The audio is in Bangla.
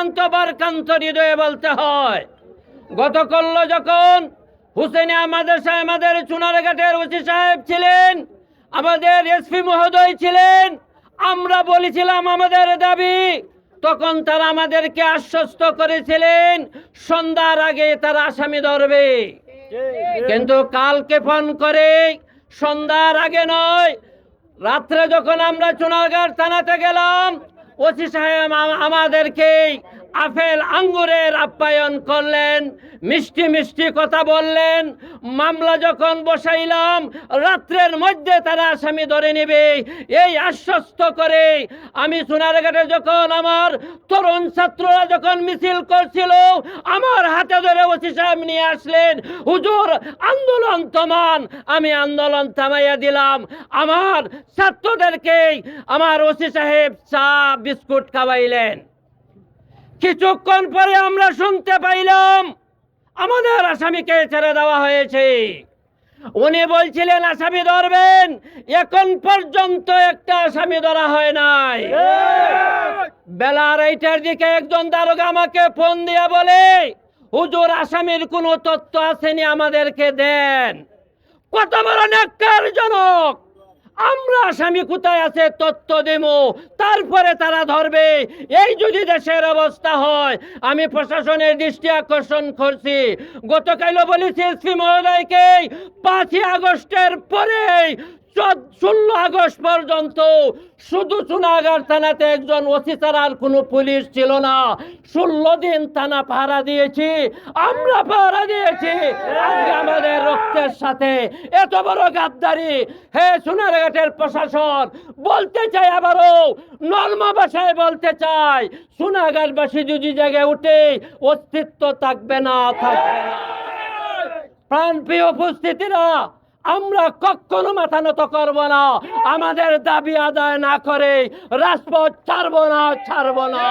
অত্যন্ত বারকান্ত হৃদয়ে বলতে হয়। গতকাল যখন হুসেনে আমাদের সাহেব আমাদের চুনারঘাটের ওসি সাহেব ছিলেন, আমাদের এসপি মহোদয় ছিলেন, আমরা বলেছিলাম আমাদের দাবি, তখন তারা আমাদেরকে আশ্বস্ত করেছিলেন, সন্ধ্যার আগে তারা আসামি ধরবে। কিন্তু কালকে ফোন করে সন্ধ্যার আগে নয়, রাত্রে যখন আমরা চুনারঘাট থানাতে গেলাম ওসি সাহেব আম- আমাদেরকে আফেল আঙ্গুরের আপ্যায়ন করলেন, মিষ্টি মিষ্টি কথা বললেন। মামলা যখন বসাইলাম, রাত্রের মধ্যে তারা আসামি ধরে নেবে। এই আশ্বস্ত করে আমি সোনারঘাটে যখন আমার তরুণ ছাত্ররা যখন মিছিল করছিল হাতে ধরে ওসি সাহেব নিয়ে আসলেন। হুজুর আন্দোলন তমান আমি আন্দোলন থামাইয়া দিলাম। আমার ছাত্রদেরকে আমার ওসি সাহেব চা বিস্কুট খাওয়াইলেন। কিছুক্ষণ পরে আমরা শুনতে পাইলাম আমাদের আসামিকে ছেড়ে দেওয়া হয়েছে। উনি বলছিলেন আসামি ধরবেন এখন পর্যন্ত একটা আসামি ধরা হয় নাই। বেলা আড়াইটার দিকে একজন দারোগা আমাকে ফোন দিয়ে বলে হুজুর, আসামির কোনো তথ্য আসেনি আমাদেরকে দেন। কত বড় জনক! আমরা আসামি কোথায় আছে তত্ত্ব দেব, তারপরে তারা ধরবে। এই যদি দেশের অবস্থা হয়, আমি প্রশাসনের দৃষ্টি আকর্ষণ করছি। গতকালও বলেছি, এসপি মহোদয়কে পাঁচই আগস্টের পরে ষোলো আগস্ট পর্যন্ত শুধু চুনাগার থানাতে একজন ওসি ছাড়া আর কোনো পুলিশ ছিল না। ষোলো দিন থানা পাহারা দিয়েছি, আমরা পাহারা দিয়েছি। আমাদের রক্তের সাথে এত বড় গাদ্দারি। হে সোনারঘাটের প্রশাসন, বলতে চাই আবারও, নর্ম ভাষায় বলতে চাই সোনাঘাটবাসী যদি জায়গায় উঠে, অস্তিত্ব থাকবে না থাকবে না। প্রাণপ্রিয় উপস্থিতিরা আমরা কখনো মাথা নত করব না। আমাদের দাবি আদায় না করে রাজপথ ছাড়বো না ছাড়বো না।